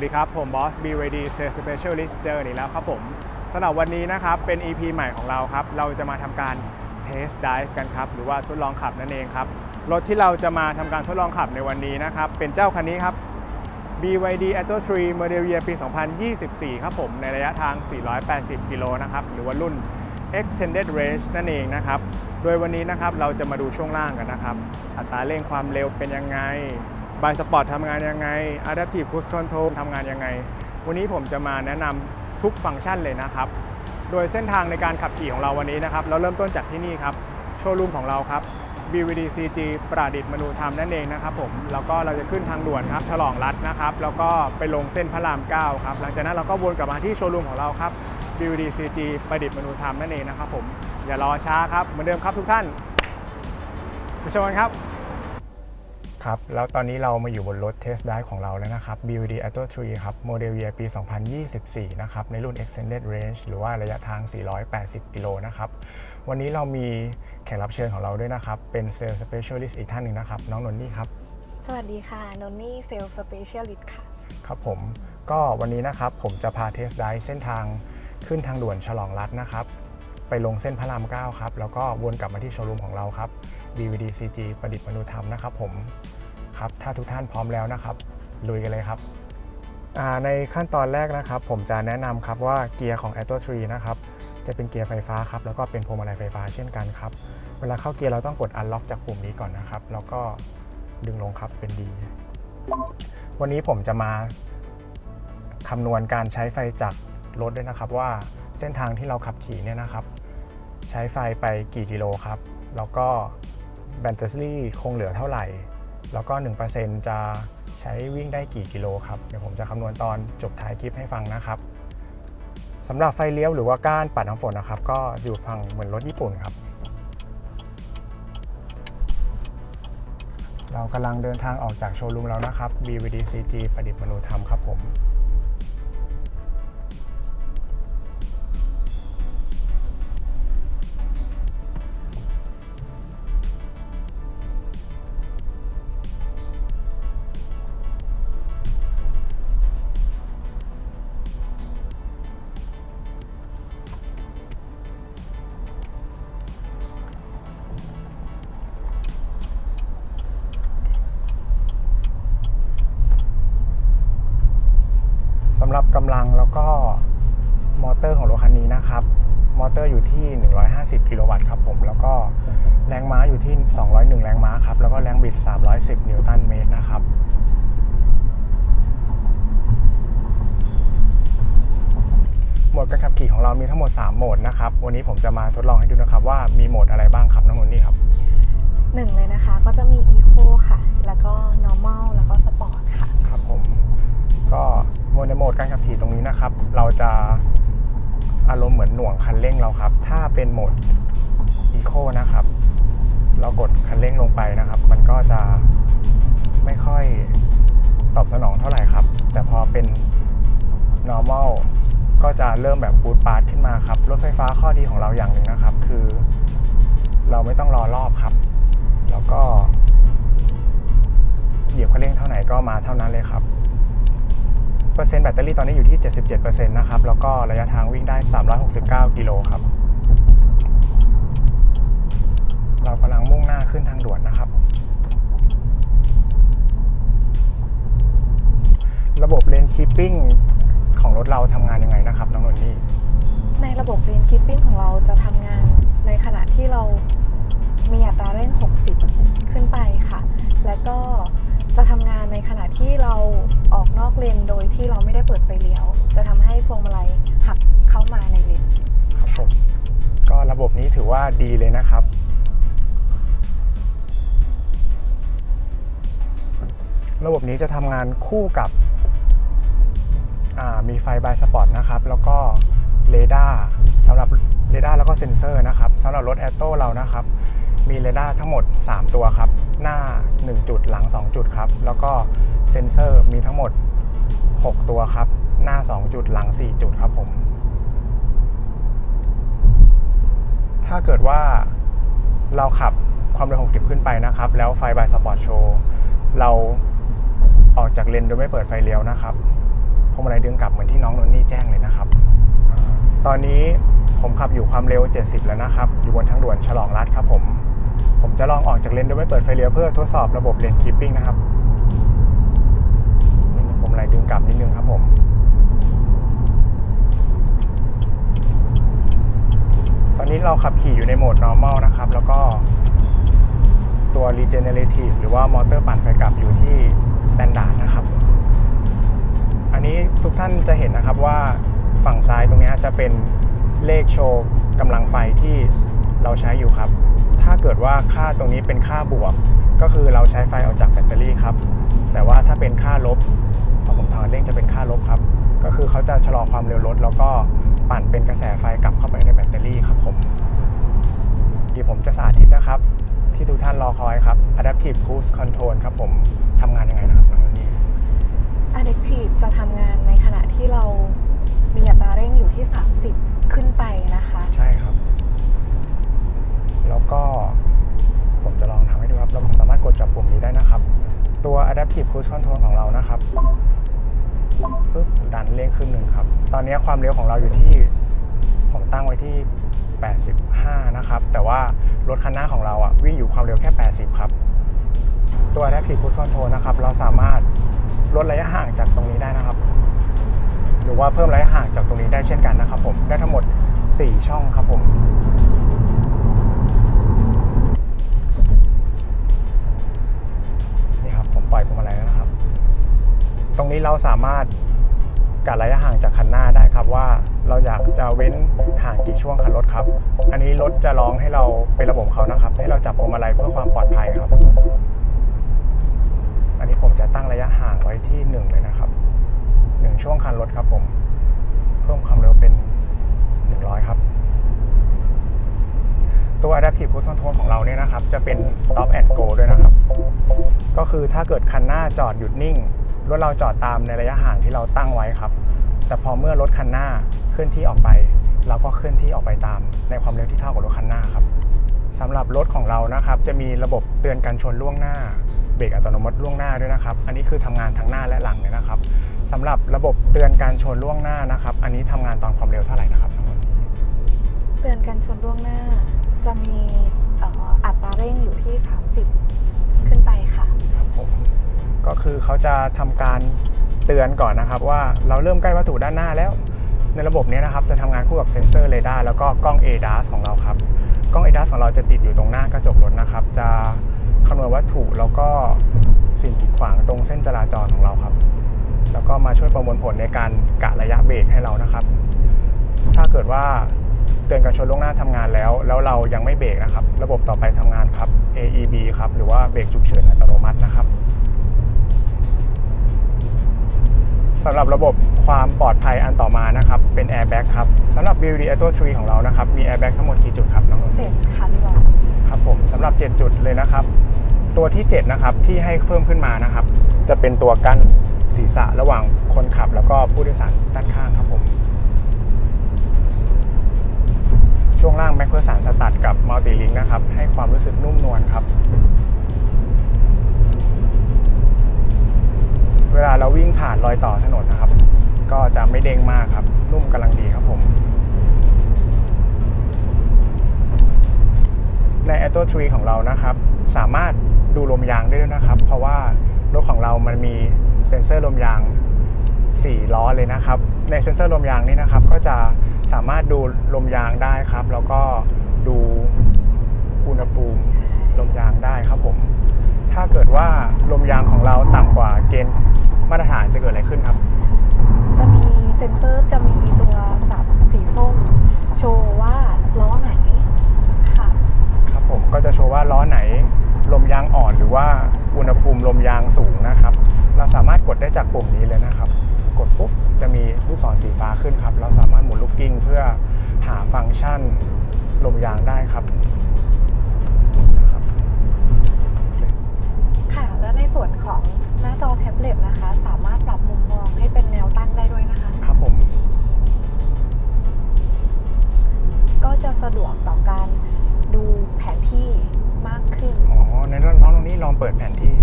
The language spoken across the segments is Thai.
สวัสดีครับ ผมบอส BYD Sales Specialist เจอนอีกแล้วครับผมสำหรับวันนี้นะครับ เป็น EP ใหม่ของเราครับ เราจะมาทำการ Test Drive กันครับ หรือว่าทดลองขับนั่นเองครับ รถที่เราจะมาทำการทดลองขับในวันนี้นะครับ เป็นเจ้าคันนี้ครับ BYD Atto 3 Model Year ปี 2024 ครับผม ในระยะทาง 480 กิโลนะครับ หรือว่ารุ่น Extended Range นั่นเองนะครับ โดยวันนี้นะครับ เราจะมาดูช่วงล่างกันนะครับ อัตราเร่งความเร็วเป็นยังไง บายสปอร์ตทำงานยังไง Adaptive Cruise Control ทำงานยังไง วันนี้ผมจะมาแนะนำทุกฟังก์ชันเลยนะครับ โดยเส้นทางในการขับขี่ของเราวันนี้นะครับ เราเริ่มต้นจากที่นี่ครับ โชว์รูมของเราครับ BVD CG ประดิษฐ์มนูธรรมนั่นเองนะครับผม แล้วก็เราจะขึ้นทางด่วนครับ ฉลองรัฐนะครับ แล้วก็ไปลงเส้นพระราม 9 ครับ หลังจากนั้นเราก็วนกลับมาที่โชว์รูมของเราครับ BVD CG ประดิษฐ์มนูธรรมนั่นเองนะครับผม อย่ารอช้าครับ เหมือนเดิมครับทุกท่านไปชมกันครับ ครับ แล้วตอนนี้เรามาอยู่บนรถเทสได้ของเราแล้วนะครับ BYD Atto 3ครับ โมเดล Year ปี 2024 นะครับ ในรุ่น Extended Range หรือว่าระยะทาง 480 กิโลนะครับ วันนี้เรามีแขกรับเชิญของเราด้วยนะครับ เป็น Sales Specialist อีกท่านหนึ่งนะครับ น้องนนนี่ครับ สวัสดีค่ะ นนนี่เซลล์สเปเชียลิสต์ค่ะ ครับผม ก็วันนี้นะครับผมจะพาเทสได้เส้นทางขึ้นทางด่วนฉลองรัฐนะครับ ไปลงเส้นพระราม 9 ครับ แล้วก็วนกลับมาที่โชว์รูมของเราครับ BVD CG ประดิษฐ์มนุธรรมนะครับผมครับถ้าทุกท่านพร้อมแล้วนะครับ ลุยกันเลยครับในขั้นตอนแรกนะครับ ผมจะแนะนำครับว่าเกียร์ของ Atto 3นะครับจะเป็นเกียร์ไฟฟ้าครับแล้วก็เป็นพวงมาลัยไฟฟ้าเช่นกันครับเวลาเข้าเกียร์เราต้องกด unlock จากปุ่มนี้ก่อนนะครับ แล้วก็ดึงลงครับเป็นดี วันนี้ผมจะมาคำนวณการใช้ไฟจากรถด้วยนะครับว่าเส้นทางที่เราขับขี่เนี่ยนะครับ ใช้ไฟไปกี่กิโลครับ แล้วก็ แบตเตอรี่คงเหลือเท่าไหร่ แล้วก็ 1%จะใช้วิ่งได้กี่กิโลครับ เดี๋ยวผมจะคำนวณตอนจบท้ายคลิปให้ฟังนะครับสำหรับไฟเลี้ยวหรือว่าก้านปัดน้ำฝนนะครับ ก็อยู่ฝั่งเหมือนรถญี่ปุ่นครับ เรากำลังเดินทางออกจากโชว์รูมแล้วนะครับ BVD CG ประดิษฐ์มนุธรรมครับผม อเตอร์อยู่ที่ 150 กิโลวัตต์ครับผม แล้วก็แรงม้าอยู่ที่ 201 แรงม้าครับ แล้วก็แรงบิด 310 นิวตันเมตรนะครับโหมดการขับขี่ของเรามีทั้งหมด 3 โหมดนะครับ วันนี้ผมจะมาทดลองให้ดูนะครับว่ามีโหมดอะไรบ้างครับน้องนนนี่ครับหนึ่งเลยนะคะก็จะมี Eco ค่ะ แล้วก็ Normal แล้วก็ Sport ค่ะ ครับผม ก็โหมดในโหมดการขับขี่ตรงนี้นะครับ เราจะ อารมณ์เหมือนหน่วงคันเร่งเราครับ ถ้าเป็นโหมด Eco นะครับ เรากดคันเร่งลงไปนะครับ มันก็จะไม่ค่อยตอบสนองเท่าไหร่ครับ แต่พอเป็น normal ก็จะเริ่มแบบปูดปาดขึ้นมาครับ รถไฟฟ้าข้อดีของเราอย่างหนึ่งนะครับ คือ เราไม่ต้องรอรอบครับ แล้วก็เหยียบคันเร่งเท่าไหร่ก็มาเท่านั้นเลยครับ เปอร์เซ็นต์แบตเตอรี่ตอนนี้อยู่ที่ 77%นะครับ แล้วก็ระยะทางวิ่งได้ 369 กิโลครับ เรากำลังมุ่งหน้าขึ้นทางด่วนนะครับ ระบบเลนคีปปิ้งของรถเราทำงานยังไงนะครับ น้องนนนี่ ในระบบ Lane Keeping ของเราจะทำงานในขณะที่เรามีอัตราเร่ง 60 ขึ้นไปค่ะ แล้วก็ จะทำงานในขณะที่เราออกนอกเลนโดยที่เราไม่ได้เปิดไฟเลี้ยว จะทำให้พวงมาลัยหักเข้ามาในเลนครับผมก็ระบบนี้ถือว่าดีเลยนะครับระบบนี้จะทำงานคู่กับมีไฟบายสปอตนะครับ แล้วก็เรดาร์สำหรับเรดาร์แล้วก็เซ็นเซอร์นะครับสำหรับรถแอตโต้เรานะครับ มีเรดาร์ทั้งหมด 3 ตัวครับ หน้า 1 จุดหลัง 2 จุดครับ แล้วก็เซ็นเซอร์มีทั้งหมด 6 ตัวครับ หน้า 2 จุดหลัง 4 จุดครับผม ถ้าเกิดว่าเราขับความเร็ว 60 ขึ้นไปนะครับ แล้วไฟบายสปอร์ตโชว์เราออกจากเลนโดยไม่เปิดไฟเลี้ยวนะครับพวงมาลัยดึงกลับเหมือนที่น้องนนนี่แจ้งเลยนะครับ ตอนนี้ผมขับอยู่ความเร็ว 70 แล้วนะครับ อยู่บนทางด่วนฉลองรัฐครับผม ผมจะลองออกจากเลนโดยไม่เปิดไฟเลี้ยวเพื่อทดสอบระบบเลนคีปปิ้งนะครับนี่พวงมาลัยดึงกลับนิดนึงครับผมตอนนี้เราขับขี่อยู่ในโหมด normal นะครับ แล้วก็ตัว regenerative หรือว่ามอเตอร์ปั่นไฟกลับอยู่ที่ standard นะครับ อันนี้ทุกท่านจะเห็นนะครับว่าฝั่งซ้ายตรงนี้จะเป็นเลขโชว์กำลังไฟที่เราใช้อยู่ครับ ถ้าเกิดว่าค่าตรงนี้เป็นค่าบวก ก็คือเราใช้ไฟออกจากแบตเตอรี่ครับ แต่ว่าถ้าเป็นค่าลบพอผมถอนเร่งจะเป็นค่าลบครับ ก็คือเขาจะชะลอความเร็วรถแล้วก็ปั่นเป็นกระแสไฟกลับเข้าไปในแบตเตอรี่ครับผมที่ผมจะสาธิตนะครับ ที่ทุกท่านรอคอยครับ Adaptive Cruise Control ครับผมทำงานยังไงนะครับน้องนี่ Addictive จะทำงานในขณะที่เรามีอัตราเร่งอยู่ที่ 30 ขึ้นไป Adaptive Cruise Control ของเรานะครับปึ๊บดันเร่งขึ้นหนึ่งครับ ตอนนี้ความเร็วของเราอยู่ที่ ผมตั้งไว้ที่ 85 นะครับ แต่ว่ารถคันหน้าของเราอะวิ่งอยู่ความเร็วแค่ 80 ครับ ตัว Adaptive Cruise Control นะครับ เราสามารถลดระยะห่างจากตรงนี้ได้นะครับ หรือว่าเพิ่มระยะห่างจากตรงนี้ได้เช่นกันนะครับผม ได้ทั้งหมด 4 ช่องครับผม ปล่อยพวงมาลัยแล้วนะครับ ตรงนี้เราสามารถกัดระยะห่างจากคันหน้าได้ครับว่าเราอยากจะเว้นห่างกี่ช่วงคันรถครับ อันนี้รถจะร้องให้เราเป็นระบบเขานะครับ ให้เราจับพวงมาลัยเพื่อความปลอดภัยครับ อันนี้ผมจะตั้งระยะห่างไว้ที่หนึ่งเลยนะครับหนึ่งช่วงคันรถครับผม เพิ่มความเร็วเป็น 100 ครับ ตัว Adaptive Cruise Control ของเราเนี่ยนะครับ จะเป็น Stop and Go ด้วยนะครับ ก็คือถ้าเกิดคันหน้าจอดหยุดนิ่ง รถเราจอดตามในระยะห่างที่เราตั้งไว้ครับ แต่พอเมื่อรถคันหน้าเคลื่อนที่ออกไป เราก็เคลื่อนที่ออกไปตามในความเร็วที่เท่ากับรถคันหน้าครับสำหรับรถของเรานะครับ จะมีระบบเตือนการชนล่วงหน้า เบรกอัตโนมัติล่วงหน้าด้วยนะครับ อันนี้คือทำงานทั้งหน้าและหลังเลยนะครับสำหรับระบบเตือนการชนล่วงหน้านะครับ อันนี้ทำงานตอนความเร็วเท่าไหร่นะครับทั้งหมดนี้เตือนกันชนล่วงหน้า จะมีอัตราเร่งอยู่ที่ 30 ขึ้นไปค่ะครับผมก็คือเขาจะทำการเตือนก่อนนะครับว่าเราเริ่มใกล้วัตถุด้านหน้าแล้ว ในระบบนี้นะครับจะทำงานคู่กับเซ็นเซอร์เรดาร์แล้วก็กล้อง ADAS ของเราครับกล้อง ADAS ของเราจะติดอยู่ตรงหน้ากระจกรถนะครับ จะคำนวณวัตถุแล้วก็สิ่งกีดขวางตรงเส้นจราจรของเราครับ แล้วก็มาช่วยประมวลผลในการกะระยะเบรกให้เรานะครับ ถ้าเกิดว่าเตือนการชนล่วงหน้าทำงานแล้ว แล้วเรายังไม่เบรกนะครับ ระบบต่อไปทำงานครับ AEB ครับ หรือว่าเบรกฉุกเฉินอัตโนมัตินะครับสำหรับระบบความปลอดภัยอันต่อมานะครับ เป็น Airbag ครับสำหรับ BYD Auto 3ของเรานะครับ มี Airbag ทั้งหมดกี่จุดครับน้องนนท์7ค่ะพี่บอลครับผมสำหรับ 7 จุดเลยนะครับ ตัวที่ 7 นะครับ ที่ให้เพิ่มขึ้นมานะครับ จะเป็นตัวกั้นศีรษะระหว่างคนขับ แล้วก็ผู้โดยสารด้านข้างครับผม ช่วงล่างแม็กเพื่อสารสตัดกับมัลติลิงนะครับ ให้ความรู้สึกนุ่มนวลครับ เวลาเราวิ่งผ่านรอยต่อถนนนะครับ ก็จะไม่เด้งมากครับ นุ่มกำลังดีครับผม ใน a u t o 3ของเรานะครับ สามารถดูลมยางได้ด้วยนะครับ เพราะว่ารถของเรามันมีเซ็นเซอร์ลมยาง 4 ล้อเลยนะครับ ในเซ็นเซอร์ลมยางนี่นะครับก็จะ สามารถดูลมยางได้ครับ แล้วก็ดูอุณหภูมิลมยางได้ครับผม ถ้าเกิดว่าลมยางของเราต่ำกว่าเกณฑ์มาตรฐานจะเกิดอะไรขึ้นครับ จะมีเซ็นเซอร์จะมีตัวจับสีส้ม โชว์ว่าล้อไหนค่ะครับผมก็จะโชว์ว่าล้อไหนลมยางอ่อนหรือว่าอุณหภูมิลมยางสูงนะครับ เราสามารถกดได้จากปุ่มนี้เลยนะครับ กดปุ๊บจะมีลูกศรสีฟ้าขึ้นครับ เราสามารถหมุนลูกกิ้งเพื่อหาฟังก์ชันลมยางได้ครับนะครับค่ะ แล้วในส่วนของหน้าจอแท็บเล็ตนะคะ สามารถปรับมุมมองให้เป็นแนวตั้งได้ด้วยนะคะ ครับผม ก็จะสะดวกต่อการดูแผนที่มากขึ้น อ๋อ ในน้องตรงนี้ลองเปิดแผนที่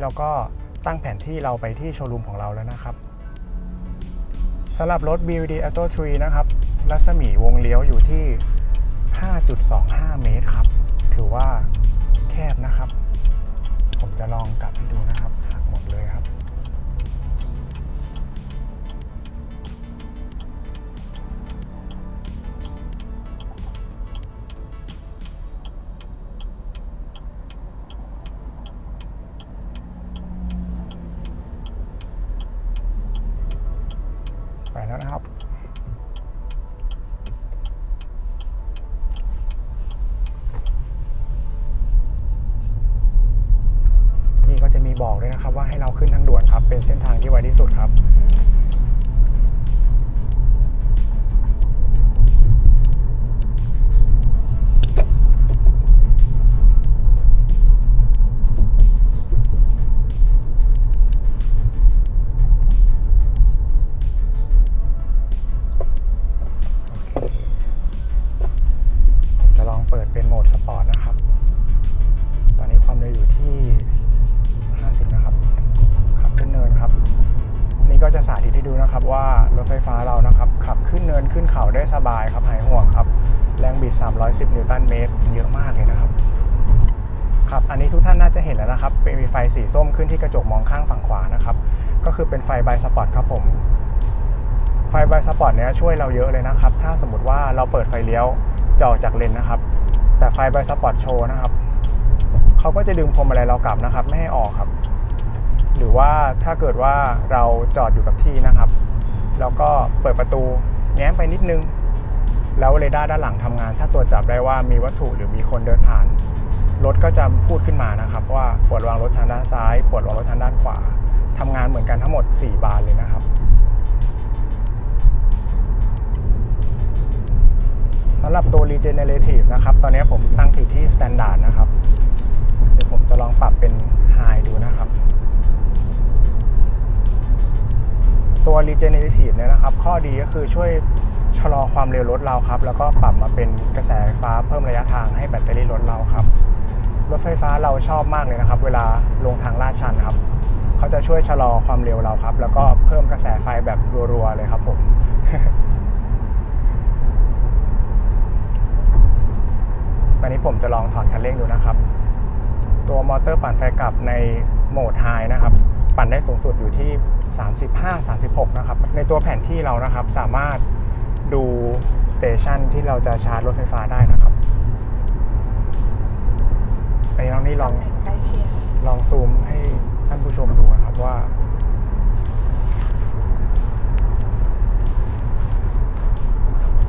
นี้เราก็ตั้งแผนที่เราไปที่โชว์รูมของเราแล้วนะครับสำหรับรถ BVD Auto 3 นะครับ รัศมีวงเลี้ยวอยู่ที่ 5.25 เมตรครับ ถือว่าแคบนะครับ ผมจะลองกลับให้ดูนะครับหักหมดเลยครับ ไวที่สุดครับ ครับอันนี้ทุกท่านน่าจะเห็นแล้วนะครับ เป็นมีไฟสีส้มขึ้นที่กระจกมองข้างฝั่งขวานะครับ ก็คือเป็นไฟไบสปอร์ตครับผม ไฟไบสปอร์ตเนี้ยช่วยเราเยอะเลยนะครับ ถ้าสมมติว่าเราเปิดไฟเลี้ยวจะออกจากเลนนะครับ แต่ไฟไบสปอร์ตโชว์นะครับเขาก็จะดึงพวงมาลัยเรากลับนะครับ ไม่ให้ออกครับ หรือว่าถ้าเกิดว่าเราจอดอยู่กับที่นะครับ แล้วก็เปิดประตูแง้มไปนิดนึง แล้วเรดาร์ด้านหลังทำงาน ถ้าตรวจจับได้ว่ามีวัตถุหรือมีคนเดินผ่าน รถก็จะพูดขึ้นมานะครับ ว่าปวดวางรถทางด้านซ้าย ปวดวางรถทางด้านขวาทำงานเหมือนกันทั้งหมด 4 บานเลยนะครับสำหรับตัว regenerative นะครับ ตอนนี้ผมตั้งที่ที่ standard นะครับ เดี๋ยวผมจะลองปรับเป็น high ดูนะครับ ตัว regenerative เนี่ยนะครับ ข้อดีก็คือช่วยชะลอความเร็วรถเราครับ แล้วก็ปรับมาเป็นกระแสไฟฟ้าเพิ่มระยะทางให้แบตเตอรี่รถเราครับ รถไฟฟ้าเราชอบมากเลยนะครับ เวลาลงทางลาดชันครับเขาจะช่วยชะลอความเร็วเราครับ แล้วก็เพิ่มกระแสไฟแบบรัวๆเลยครับผมตอนนี้ผมจะลองถอดคันเร่งดูนะครับ ตัวมอเตอร์ปั่นไฟกลับในโหมดไฮนะครับ ปั่นได้สูงสุดอยู่ที่ 35-36 นะครับ ในตัวแผนที่เรานะครับสามารถดูสเตชันที่เราจะชาร์จรถไฟฟ้าได้นะครับ อันนี้น้องนี่ลองตำแหน่งใกล้เคียงลองซูมให้ท่านผู้ชมดูนะครับว่า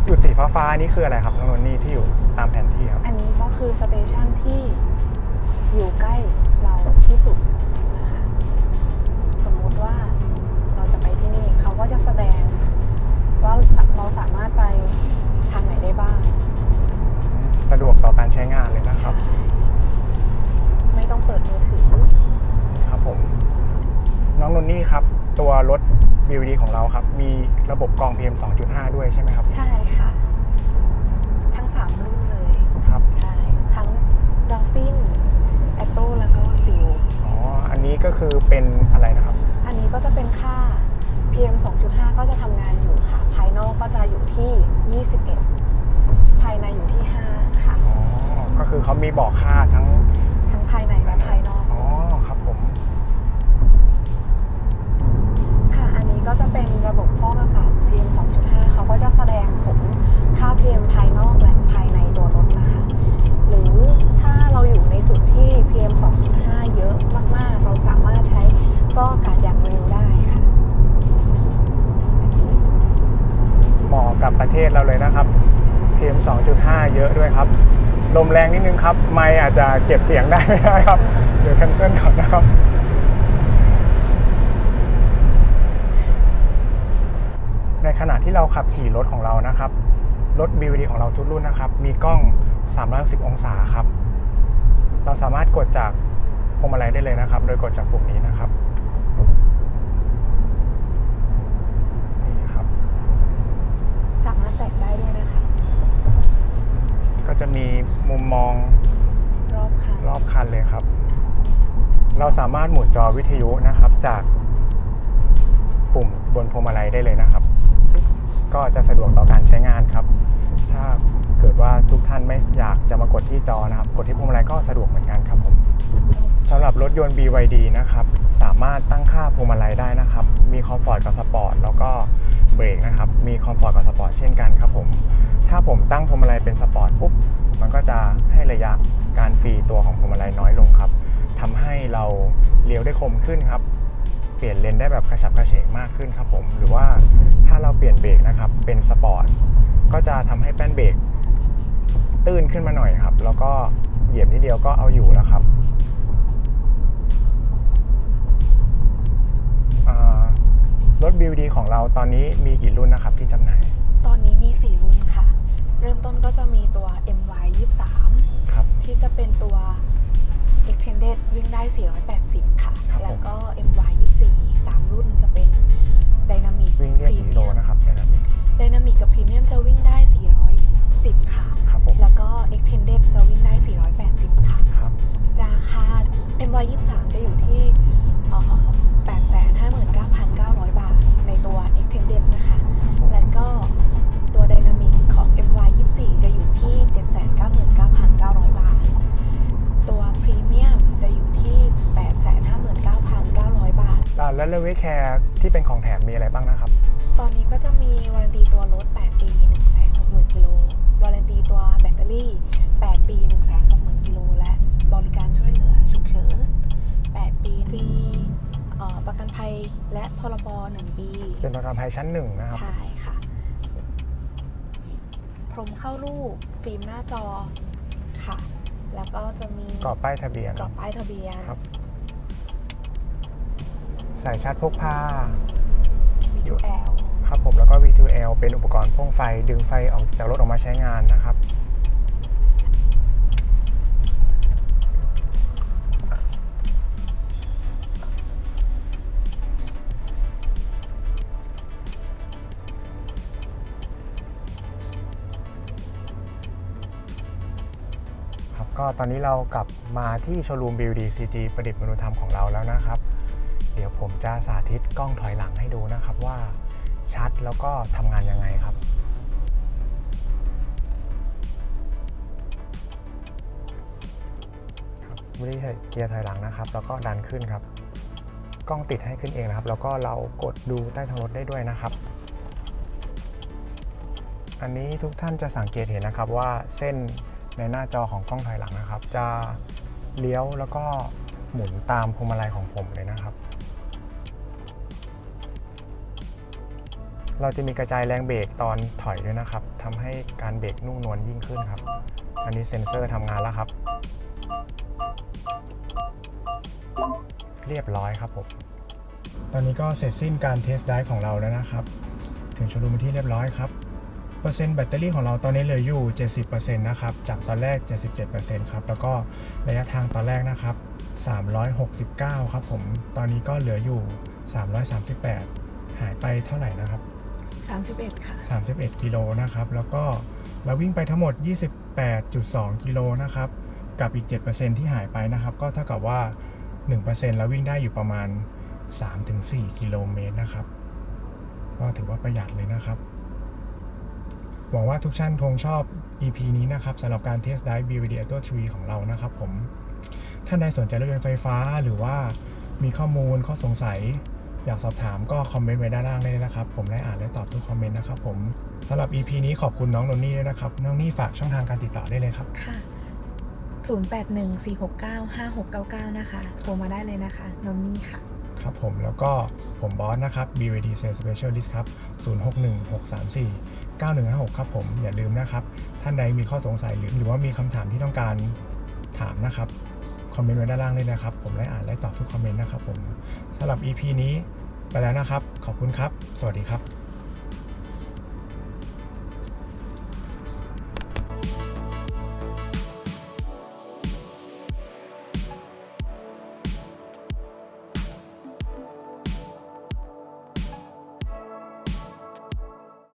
จุดสีฟ้าๆนี่คืออะไรครับน้องนนนี่ที่อยู่ตามแผนที่ครับอันนี้ก็คือสเตชันที่อยู่ใกล้เราที่สุดนะคะ สมมุติว่าเราจะไปที่นี่เขาก็จะแสดงว่าเราสามารถไป BVD ของเราครับ มีระบบกรอง PM 2.5 ด้วยใช่ไหมครับ ใช่ค่ะ ทั้งสามรุ่นเลย ครับ ใช่ ทั้งดอลฟินแอตโตแล้วก็ซิลอ๋อ อันนี้ก็คือเป็นอะไรนะครับ อันนี้ก็จะเป็นค่า PM 2.5 ก็จะทำงานอยู่ค่ะ ภายนอกก็จะอยู่ที่ 21 ภายในอยู่ที่ 5 ค่ะ อ๋อ ก็คือเขามีบอกค่าทั้ง ระบบฟอกอากาศ PM 2.5 เขาก็จะแสดงผลค่า PM ภายนอกและภายในตัวรถนะคะ หรือถ้าเราอยู่ในจุดที่ PM 2.5 เยอะมากๆ เราสามารถใช้ฟอกอากาศอย่างเร็วได้ค่ะ เหมาะกับประเทศเราเลยนะครับ PM 2.5 เยอะด้วยครับ ลมแรงนิดนึงครับ ไม่อาจจะเก็บเสียงได้ไม่ได้ครับ เดี๋ยวแคนเซิลก่อนนะครับ ใน ขณะที่เราขับขี่รถของเรานะครับ รถ BVD ของเราทุกรุ่นนะครับ มีกล้อง 360 องศาครับ เราสามารถกดจากพวงมาลัยได้เลยนะครับ โดยกดจากปุ่มนี้นะครับนี่ครับ สามารถแตะได้ด้วยนะคะ ก็จะมีมุมมองรอบคันรอบคันเลยครับ เราสามารถหมุนจอวิทยุนะครับจากปุ่มบนพวงมาลัยได้เลยนะครับ ก็จะสะดวกต่อการใช้งานครับ ถ้าเกิดว่าทุกท่านไม่อยากจะมากดที่จอนะครับ กดที่พวงมาลัยก็สะดวกเหมือนกันครับผมสำหรับรถยนต์ BYD นะครับ สามารถตั้งค่าพวงมาลัยได้นะครับ มีคอมฟอร์ตกับสปอร์ตแล้วก็เบรกนะครับ มีคอมฟอร์ตกับสปอร์ตเช่นกันครับผม ถ้าผมตั้งพวงมาลัยเป็นสปอร์ตปุ๊บ มันก็จะให้ระยะการฟรีตัวของพวงมาลัยน้อยลงครับทำให้เราเลี้ยวได้คมขึ้นครับ เปลี่ยนเลนได้แบบกระฉับกระเฉงมากขึ้นครับผม หรือว่าถ้าเราเปลี่ยนเบรกนะครับเป็นสปอร์ตก็จะทำให้แป้นเบรกตื้นขึ้นมาหน่อยครับ แล้วก็เหยียบนิดเดียวก็เอาอยู่แล้วครับอ่ารถ BVD ของเราตอนนี้มีกี่รุ่นนะครับที่จำหน่าย ตอนนี้มี 4 รุ่นค่ะ เริ่มต้นก็จะมีตัว MY 23ครับที่จะเป็นตัว extended วิ่ง ได้ 480 ค่ะคแล้วก็ MY 24 3 รุ่นจะเป็น Dynamic วิ่งได้กี่โลนะครับแต่ละ Dynamic กับ Premium จะวิ่งได้ 410 ค่ะ ครับผม แล้วก็ Extended จะวิ่งได้ 480 ค่ะ ครับ ราคา MY 23จะอยู่ที่ อ่าแล้วเลเวแคร์ที่เป็นของแถมมีอะไรบ้างนะครับ ตอนนี้ก็จะมีวารันตีตัวรถ 8 ปี 160,000 กิโล วารันตีตัวแบตเตอรี่ 8 ปี 160,000 กิโล และบริการช่วยเหลือฉุกเฉิน 8 ปีฟรีเอ่อประกันภัยและพรบ1ปี เป็นประกันภัยชั้นหนึ่งนะครับ ใช่ค่ะ พรมเข้ารูป ฟิล์มหน้าจอค่ะ แล้วก็จะมีกรอบป้ายทะเบียนกรอบป้ายทะเบียนครับ สายชาร์จพกพา V2L ครับผมแล้วก็ V2L เป็นอุปกรณ์พ่วงไฟดึงไฟออกจากรถออกมาใช้งานนะครับ ครับก็ตอนนี้เรากลับมาที่โชว์รูม BUD CG ประดิษฐ์มนุธรรมของเราแล้วนะครับ เดี๋ยวผมจะสาธิตกล้องถอยหลังให้ดูนะครับว่าชัดแล้วก็ทำงานยังไงครับไม่ได้เกียร์ถอยหลังนะครับ แล้วก็ดันขึ้นครับ กล้องติดให้ขึ้นเองนะครับ แล้วก็เรากดดูใต้ท้องรถได้ด้วยนะครับ อันนี้ทุกท่านจะสังเกตเห็นนะครับว่าเส้นในหน้าจอของกล้องถอยหลังนะครับ จะเลี้ยวแล้วก็หมุนตามพวงมาลัยของผมเลยนะครับ เราจะมีกระจายแรงเบรกตอนถอยด้วยนะครับทำให้การเบรกนุ่มนวลยิ่งขึ้นครับ อันนี้เซ็นเซอร์ทำงานแล้วครับ เรียบร้อยครับผม ตอนนี้ก็เสร็จสิ้นการเทสไดฟ์ของเราแล้วนะครับ ถึงโชว์รูมเป็นที่เรียบร้อยครับ เปอร์เซ็นต์แบตเตอรี่ของเราตอนนี้เหลืออยู่ 70%นะครับ จากตอนแรก 77%ครับ แล้วก็ระยะทางตอนแรกนะครับ 369 ครับผม ตอนนี้ก็เหลืออยู่ 338 หายไปเท่าไหร่นะครับ 31 ค่ะ 31 กิโลนะครับ แล้วก็เราวิ่งไปทั้งหมด 28.2 กิโลนะครับ กับอีก 7%ที่หายไปนะครับ ก็เท่ากับว่า 1%เราวิ่งได้อยู่ประมาณ 3-4 กิโลเมตรนะครับ ก็ถือว่าประหยัดเลยนะครับ หวังว่าทุกท่านคงชอบ EP นี้นะครับสำหรับการเทสไดฟ์ BVD Auto 3ของเรานะครับผม ท่านใดสนใจรถยนต์ไฟฟ้าหรือว่ามีข้อมูลข้อสงสัย อยากสอบถามก็คอมเมนต์ไว้ด้านล่างได้เลยนะครับ ผมได้อ่านและตอบทุกคอมเมนต์นะครับผมสำหรับ EP นี้ขอบคุณน้องนนนี่ด้วยนะครับ น้องนี่ฝากช่องทางการติดต่อได้เลยครับ ค่ะ 0814695699 นะคะ โทรมาได้เลยนะคะ นนนี่ค่ะ ครับผมแล้วก็ผมบอสนะครับ BVD Sales Specialist ครับ 061634 9156 ครับผมอย่าลืมนะครับ ท่านใดมีข้อสงสัยหรือหรือว่ามีคำถามที่ต้องการถามนะครับ คอมเมนต์ไว้ด้านล่างเลยนะครับ ผมได้อ่านและตอบทุกคอมเมนต์นะครับผม สำหรับ EP นี้ไปแล้วนะครับ ขอบคุณครับ สวัสดีครับ